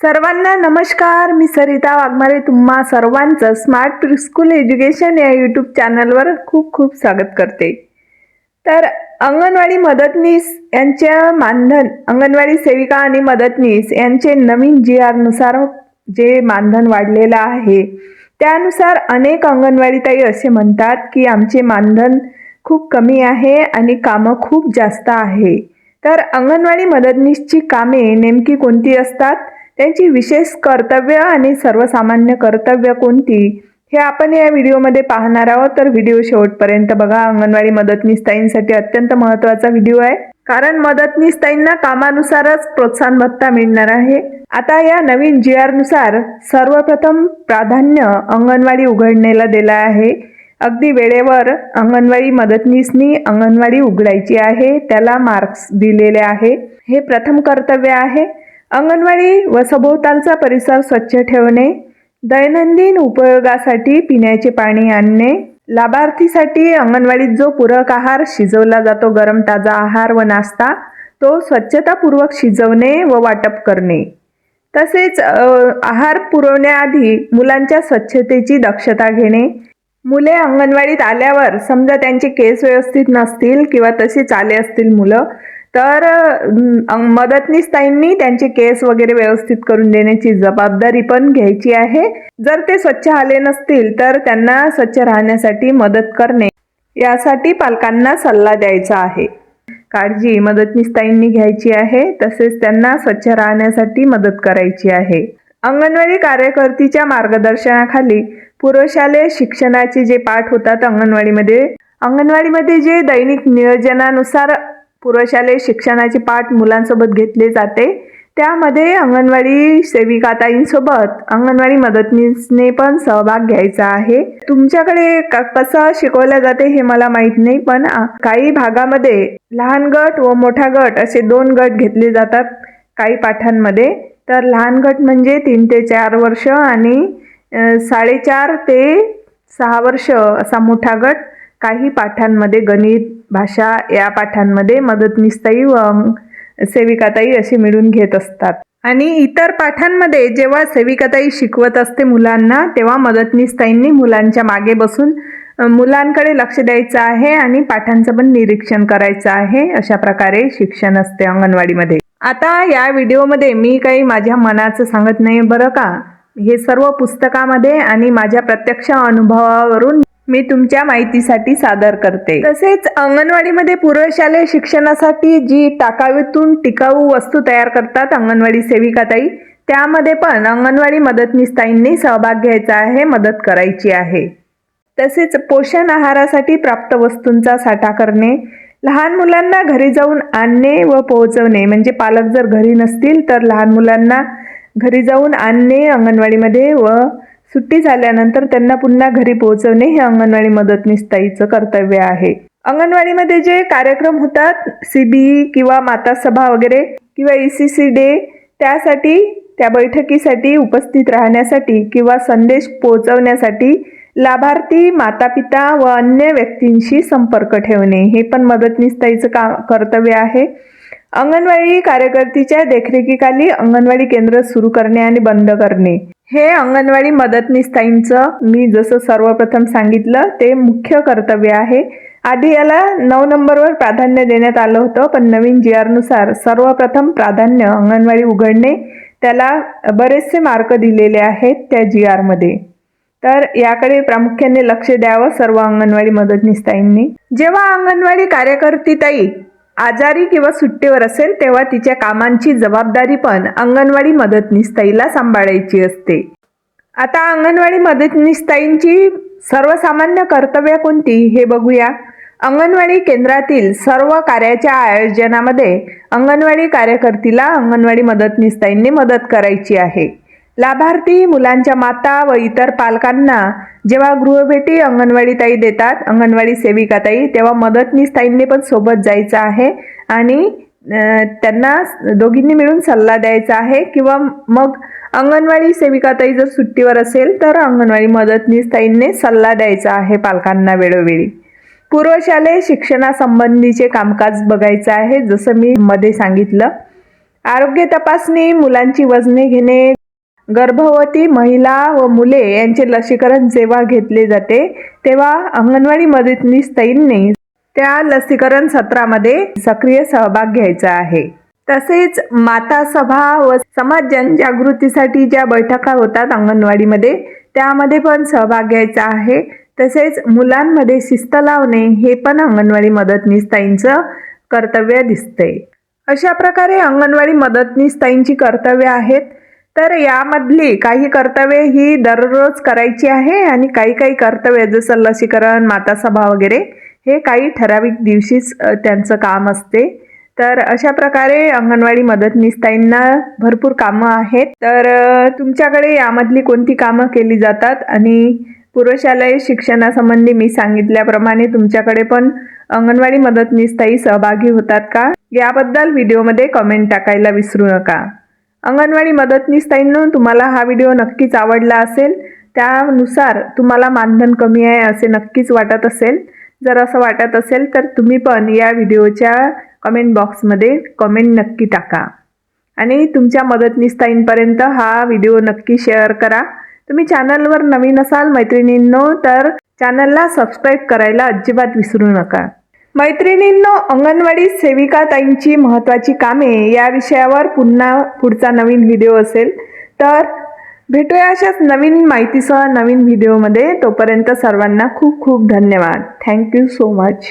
सर्वांना नमस्कार. मी सरिता वाघमारे. तुम्हा सर्वांचं स्मार्ट प्रिस्कूल एज्युकेशन या यूट्यूब चॅनलवर खूप खूप स्वागत करते. तर अंगणवाडी मदतनीस यांच्या मानधन अंगणवाडी सेविका आणि मदतनीस यांचे नवीन जी आरनुसार जे मानधन वाढलेलं आहे त्यानुसार अनेक अंगणवाडीताई असे म्हणतात की आमचे मानधन खूप कमी आहे आणि कामं खूप जास्त आहे. तर अंगणवाडी मदतनीसची कामे नेमकी कोणती असतात? त्यांची विशेष कर्तव्य आणि सर्वसामान्य कर्तव्य कोणती? हे आपण या व्हिडिओमध्ये पाहणार आहोत. तर व्हिडिओ शेवटपर्यंत बघा. अंगणवाडी मदतनीस ताईंसाठी अत्यंत महत्त्वाचा व्हिडिओ आहे. कारण मदतनीस ताईंना कामानुसारच प्रोत्साहन भत्ता मिळणार आहे. आता या नवीन जी नुसार सर्वप्रथम प्राधान्य अंगणवाडी उघडण्याला दिलं आहे. अगदी वेळेवर अंगणवाडी मदतनीसनी अंगणवाडी उघडायची आहे. त्याला मार्क्स दिलेले आहे. हे प्रथम कर्तव्य आहे. अंगणवाडी व सभोवतालचा परिसर स्वच्छ ठेवणे दैनंदिन उपयोगासाठी पिण्याचे पाणी आणणे लाभार्थीसाठी अंगणवाडीत जो पूरक आहार शिजवला जातो गरम ताजा आहार व नाश्ता तो स्वच्छतापूर्वक शिजवणे व वाटप करणे. तसेच आहार पुरवण्याआधी मुलांच्या स्वच्छतेची दक्षता घेणे. मुले अंगणवाडीत आल्यावर समजा त्यांचे केस व्यवस्थित नसतील किंवा तसेच आले असतील मुलं तर अं, मदतनीस ताईंनी त्यांचे केस वगैरे व्यवस्थित करून देण्याची जबाबदारी पण घ्यायची आहे. जर ते स्वच्छ आले नसतील तर त्यांना स्वच्छ राहण्यासाठी मदत करणे यासाठी पालकांना सल्ला द्यायचा आहे. काळजी मदतनीस ताईंनी घ्यायची आहे तसेच त्यांना स्वच्छ राहण्यासाठी मदत करायची आहे. अंगणवाडी कार्यकर्तीच्या मार्गदर्शनाखाली पूर्वशालेय शिक्षणाचे जे पाठ होतात अंगणवाडीमध्ये अंगणवाडीमध्ये जे दैनिक नियोजनानुसार पूर्वशालेय शिक्षणाचे पाठ मुलांसोबत घेतले जाते. त्यामध्ये अंगणवाडी सेविकाताईंसोबत अंगणवाडी मदतनीसने पण सहभाग घ्यायचा आहे. तुमच्याकडे क- कसं शिकवलं जाते हे मला माहीत नाही पण काही भागामध्ये लहान गट व मोठा गट असे दोन गट घेतले जातात काही पाठांमध्ये. तर लहान गट म्हणजे तीन ते चार वर्ष आणि साडेचार ते सहा वर्ष असा मोठा गट काही पाठांमध्ये गणित भाषा या पाठांमध्ये मदतनीसताई व सेविकाताई अशी मिळून घेत असतात. आणि इतर पाठांमध्ये जेव्हा सेविकाताई शिकवत असते मुलांना तेव्हा मदतनीसताईंनी मुलांच्या मागे बसून मुलांकडे लक्ष द्यायचं आहे आणि पाठांचं पण निरीक्षण करायचं आहे अशा प्रकारे शिक्षण असते अंगणवाडीमध्ये. आता या व्हिडिओमध्ये मी काही माझ्या मनाचं सांगत नाही बरं का? हे सर्व पुस्तकामध्ये आणि माझ्या प्रत्यक्ष अनुभवावरून मी तुमच्या माहितीसाठी सादर करते. तसेच अंगणवाडीमध्ये पूर्वशालेय शिक्षणासाठी जी टाकावीतून टिकाऊ वस्तू तयार करतात अंगणवाडी सेविकाताई त्यामध्ये पण अंगणवाडी मदतनीसताईंनी सहभाग घ्यायचा आहे मदत करायची आहे. तसेच पोषण आहारासाठी प्राप्त वस्तूंचा साठा करणे लहान मुलांना घरी जाऊन आणणे व पोहोचवणे म्हणजे पालक जर घरी नसतील तर लहान मुलांना घरी जाऊन आणणे अंगणवाडीमध्ये व सुट्टी झाल्यानंतर त्यांना पुन्हा घरी पोहोचवणे हे अंगणवाडी मदतनीसताईचं कर्तव्य आहे. अंगणवाडीमध्ये जे कार्यक्रम होतात सी बी किंवा माता सभा वगैरे किंवा ई सी सी डे त्यासाठी त्या बैठकीसाठी उपस्थित राहण्यासाठी किंवा संदेश पोहोचवण्यासाठी लाभार्थी माता पिता व अन्य व्यक्तींशी संपर्क ठेवणे हे पण मदतनीसताईचं का कर्तव्य आहे. अंगणवाडी कार्यकर्तीच्या देखरेखीखाली अंगणवाडी केंद्र सुरू करणे आणि बंद करणे. हे अंगणवाडी मदतनीसताईंचं मी जसं सर्वप्रथम सांगितलं ते मुख्य कर्तव्य आहे. आधी याला नऊ नंबरवर प्राधान्य देण्यात आलं होतं पण नवीन जी आरनुसार सर्वप्रथम प्राधान्य अंगणवाडी उघडणे त्याला बरेचसे मार्क दिलेले आहेत त्या जी आरमध्ये. तर याकडे प्रामुख्याने लक्ष द्यावं सर्व अंगणवाडी मदतनीसताईंनी. जेव्हा अंगणवाडी कार्यकर्ती ताई आजारी किंवा सुट्टीवर असेल तेव्हा तिच्या कामांची जबाबदारी पण अंगणवाडी मदतनीसताईला सांभाळायची असते. आता अंगणवाडी मदतनीसताईंची सर्वसामान्य कर्तव्य कोणती हे बघूया. अंगणवाडी केंद्रातील सर्व कार्याच्या आयोजनामध्ये अंगणवाडी कार्यकर्तीला अंगणवाडी मदतनीसताईंनी मदत करायची आहे. लाभार्थी मुलांच्या माता व इतर पालकांना जेव्हा गृहभेटी अंगणवाडी ताई देतात अंगणवाडी सेविका ताई तेव्हा मदतनीस ताईंनी पण सोबत जायचं आहे आणि त्यांना दोघींनी मिळून सल्ला द्यायचा आहे किंवा मग अंगणवाडी सेविकाताई जर सुट्टीवर असेल तर अंगणवाडी मदतनीस ताईंनी सल्ला द्यायचा आहे पालकांना वेळोवेळी. पूर्वशालेय शिक्षणासंबंधीचे कामकाज बघायचं आहे जसं मी मध्ये सांगितलं. आरोग्य तपासणी मुलांची वजने घेणे गर्भवती महिला व मुले यांचे लसीकरण जेव्हा घेतले जाते तेव्हा अंगणवाडी मदतनीसताईंनी त्या लसीकरण सत्रामध्ये सक्रिय सहभाग घ्यायचा आहे. तसेच माता सभा व समाज जनजागृतीसाठी ज्या बैठका होतात अंगणवाडीमध्ये त्यामध्ये पण सहभाग घ्यायचा आहे. तसेच मुलांमध्ये शिस्त लावणे हे पण अंगणवाडी मदतनीसताईंचं कर्तव्य दिसते अशा प्रकारे अंगणवाडी मदतनीसताईंची कर्तव्य आहेत. तर यामधली काही कर्तव्ये ही दररोज करायची आहे आणि काही काही कर्तव्य जसं लसीकरण मातासभा वगैरे हे काही ठराविक दिवशीच त्यांचं काम असते. तर अशा प्रकारे अंगणवाडी मदतनीस ताईंना भरपूर कामं आहेत. तर तुमच्याकडे यामधली कोणती कामं केली जातात? आणि पुरुषालय शिक्षणासंबंधी मी सांगितल्याप्रमाणे तुमच्याकडे पण अंगणवाडी मदतनीस ताई सहभागी होतात का? याबद्दल व्हिडिओमध्ये कमेंट टाकायला विसरू नका. अंगणवाडी मदतनीस ताईंनो तुम्हाला हा व्हिडिओ नक्कीच आवडला असेल. त्यानुसार तुम्हाला मानधन कमी आहे असे नक्कीच वाटत असेल. जर असं वाटत असेल तर तुम्ही पण या व्हिडिओच्या कमेंट बॉक्समध्ये कमेंट नक्की टाका. आणि तुमच्या मदतनीस ताईंपर्यंत हा व्हिडिओ नक्की शेअर करा. तुम्ही चॅनलवर नवीन असाल मैत्रिणींनो तर चॅनलला सबस्क्राईब करायला अजिबात विसरू नका. मैत्रिणींनो अंगणवाडी सेविका ताईंची महत्त्वाची कामे या विषयावर पुन्हा पुढचा नवीन व्हिडिओ असेल तर भेटूया अशाच नवीन माहितीसह नवीन व्हिडिओमध्ये. तोपर्यंत सर्वांना खूप खूप धन्यवाद. Thank you so much